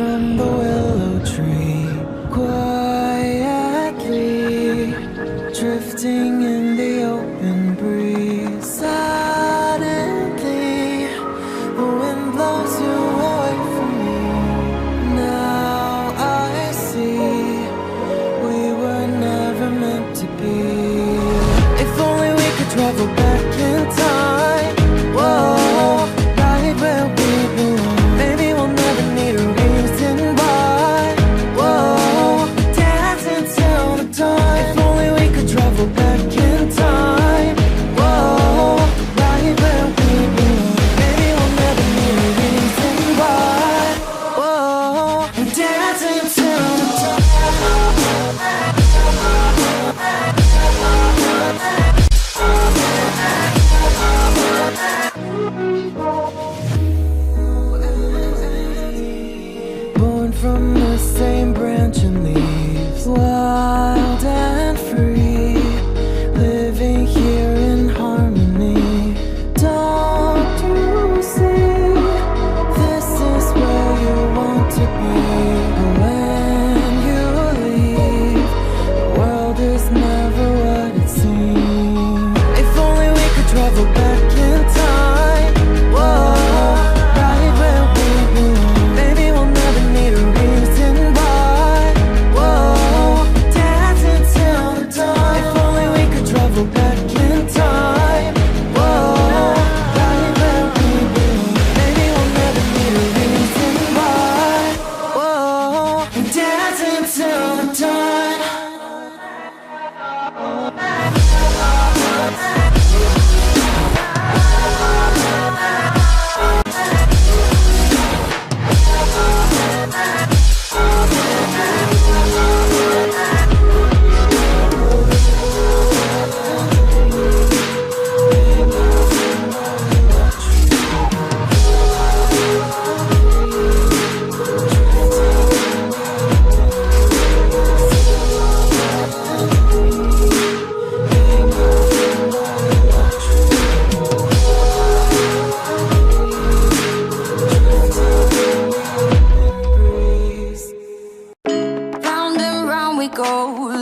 from the willow tree Quietly Drifting in the open breeze. Suddenly The wind blows you away from me. Now I see We were never meant to be.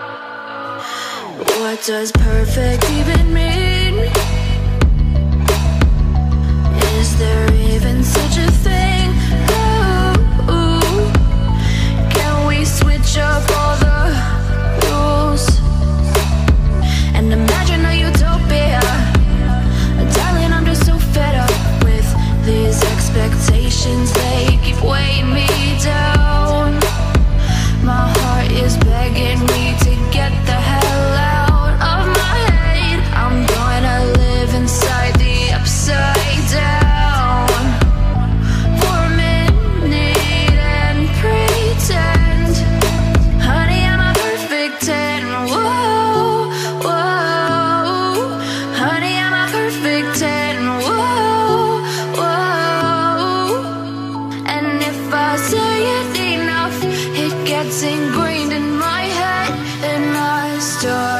What does perfect even mean? Is there even such a in my head and I start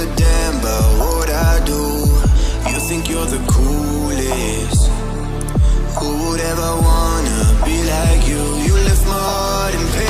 give a damn about what I do You think you're the coolest Who would ever wanna be like you? You left my heart in pain